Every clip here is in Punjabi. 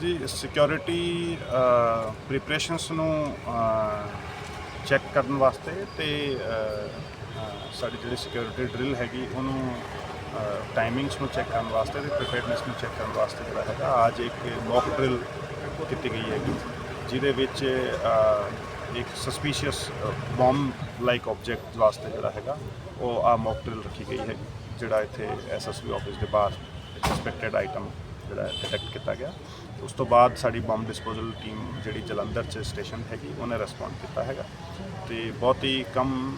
ਜੀ ਸਿਕਿਉਰਿਟੀ ਪ੍ਰੀਪਰੇਸ਼ਨਸ ਨੂੰ ਚੈੱਕ ਕਰਨ ਵਾਸਤੇ ਤੇ ਸਾਡੀ ਜਿਹੜੀ ਸਿਕਿਉਰਿਟੀ ਡਰਿਲ ਹੈਗੀ, ਉਹਨੂੰ ਟਾਈਮਿੰਗਸ ਨੂੰ ਚੈੱਕ ਕਰਨ ਵਾਸਤੇ ਤੇ ਪ੍ਰੀਪੇਅਰਡਨੈਸ ਨੂੰ ਚੈੱਕ ਕਰਨ ਵਾਸਤੇ ਜਿਹੜਾ ਹੈਗਾ ਅੱਜ ਇੱਕ ਮੌਕ ਡਰਿਲ ਕੀਤੀ ਗਈ ਹੈਗੀ। ਜਿਹਦੇ ਵਿੱਚ ਇੱਕ ਸਸਪੀਸ਼ੀਅਸ ਬੰਬ ਲਾਈਕ ਆਬਜੈਕਟ ਵਾਸਤੇ ਜਿਹੜਾ ਹੈਗਾ, ਉਹ ਆ ਮੌਕ ਡਰਿਲ ਰੱਖੀ ਗਈ ਹੈ ਜਿਹੜਾ ਇੱਥੇ ਐਸਐਸਬੀ ਆਫਿਸ ਦੇ ਬਾਹਰ ਸਸਪੈਕਟਡ ਆਈਟਮ ਜਿਹੜਾ ਡਿਟੈਕਟ ਕੀਤਾ ਗਿਆ, ਉਸ ਤੋਂ ਬਾਅਦ ਸਾਡੀ ਬੰਬ ਡਿਸਪੋਜ਼ਲ ਟੀਮ ਜਿਹੜੀ ਜਲੰਧਰ 'ਚ ਸਟੇਸ਼ਨ ਹੈਗੀ, ਉਹਨੇ ਰਿਸਪੌਂਡ ਕੀਤਾ ਹੈਗਾ। ਤੇ ਬਹੁਤ ਹੀ ਕਮ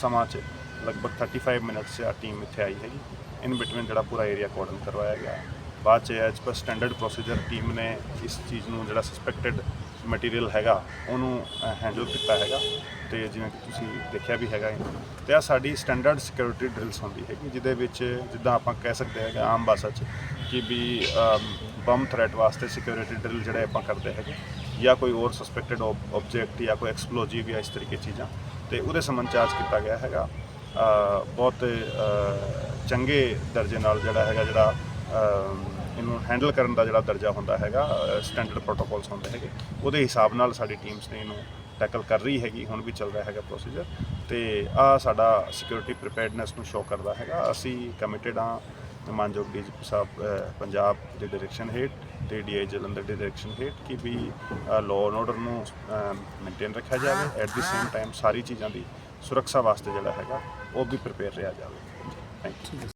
ਸਮਾਂ 'ਚ ਲਗਭਗ 35 ਮਿੰਟਸ 'ਚ ਆ ਟੀਮ ਇੱਥੇ ਆਈ ਹੈਗੀ। ਇਨ ਬਿਟਵੀਨ ਜਿਹੜਾ ਪੂਰਾ ਏਰੀਆ ਕੋਰਡਨ ਕਰਵਾਇਆ ਗਿਆ। ਬਾਅਦ 'ਚ as per standard procedure team ਨੇ ਇਸ ਚੀਜ਼ ਨੂੰ ਜਿਹੜਾ ਸਸਪੈਕਟਡ ਮਟੀਰੀਅਲ ਹੈਗਾ, ਉਹਨੂੰ ਹੈਂਡਲ ਕੀਤਾ ਹੈਗਾ ਤੇ ਜਿਵੇਂ ਕਿ ਤੁਸੀਂ ਦੇਖਿਆ ਵੀ ਹੈਗਾ ਇਹਨੂੰ। ਤੇ ਆ ਸਾਡੀ ਸਟੈਂਡਰਡ ਸਿਕਿਉਰਿਟੀ ਡਰਿਲਸ ਹੁੰਦੀ ਹੈਗੀ, ਜਿਹਦੇ ਵਿੱਚ ਜਿੱਦਾਂ ਆਪਾਂ ਕਹਿ ਸਕਦੇ ਹੈਗਾ ਆਮ ਭਾਸ਼ਾ 'ਚ ਕਿ ਵੀ ਬੰਬ ਥ੍ਰੈਟ ਵਾਸਤੇ ਸਿਕਿਉਰਿਟੀ ਡਰਿਲ ਜਿਹੜੇ ਆਪਾਂ ਕਰਦੇ ਹੈਗੇ, ਜਾਂ ਕੋਈ ਹੋਰ ਸਸਪੈਕਟਡ ਆਬਜੈਕਟ ਜਾਂ ਕੋਈ ਐਕਸਪਲੋਜ਼ਿਵ ਜਾਂ ਇਸ ਤਰੀਕੇ ਚੀਜ਼ਾਂ ਤੇ ਉਹਦੇ ਸੰਬੰਧ 'ਚ ਕੀਤਾ ਗਿਆ ਹੈਗਾ ਬਹੁਤ ਚੰਗੇ ਦਰਜੇ ਨਾਲ ਜਿਹੜਾ ਹੈਗਾ ਜਿਹੜਾ ਇਹਨੂੰ ਹੈਂਡਲ ਕਰਨ ਦਾ ਜਿਹੜਾ ਦਰਜਾ ਹੁੰਦਾ ਹੈਗਾ ਸਟੈਂਡਰਡ ਪ੍ਰੋਟੋਕਾਲਸ ਹੁੰਦੇ ਹੈਗੇ ਉਹਦੇ ਹਿਸਾਬ ਨਾਲ ਸਾਡੀ ਟੀਮਸ ਨੇ ਇਹਨੂੰ ਟੈਕਲ ਕਰ ਰਹੀ ਹੈਗੀ ਹੁਣ ਵੀ ਚੱਲ ਰਿਹਾ ਹੈਗਾ ਪ੍ਰੋਸੀਜਰ ਤੇ ਆ ਸਾਡਾ ਸਿਕਿਉਰਿਟੀ ਪ੍ਰੀਪੇਅਰਡਨੈਸ ਨੂੰ ਸ਼ੋ ਕਰਦਾ ਹੈਗਾ। ਅਸੀਂ ਕਮਿਟਡ ਹਾਂ ਮਾਨਯੋਗ ਡੀਜੀਪੀ ਸਾਹਿਬ ਪੰਜਾਬ ਦੇ ਡਾਇਰੈਕਸ਼ਨ ਹੇਠ ਤੇ ਡੀਆਈ ਜਲੰਧਰ ਦੇ ਡਾਇਰੈਕਸ਼ਨ ਹੇਠ ਕਿ ਵੀ ਲਾਅ ਐਂਡ ਆਰਡਰ ਨੂੰ ਮੇਨਟੇਨ ਰੱਖਿਆ ਜਾਵੇ ਐਟ ਦੀ ਸੇਮ ਟਾਈਮ ਸਾਰੀ ਚੀਜ਼ਾਂ ਦੀ ਸੁਰੱਖਿਆ ਵਾਸਤੇ ਜਿਹੜਾ ਹੈਗਾ ਉਹ ਵੀ ਪ੍ਰਿਪੇਅਰ ਰਿਹਾ ਜਾਵੇ। Thank you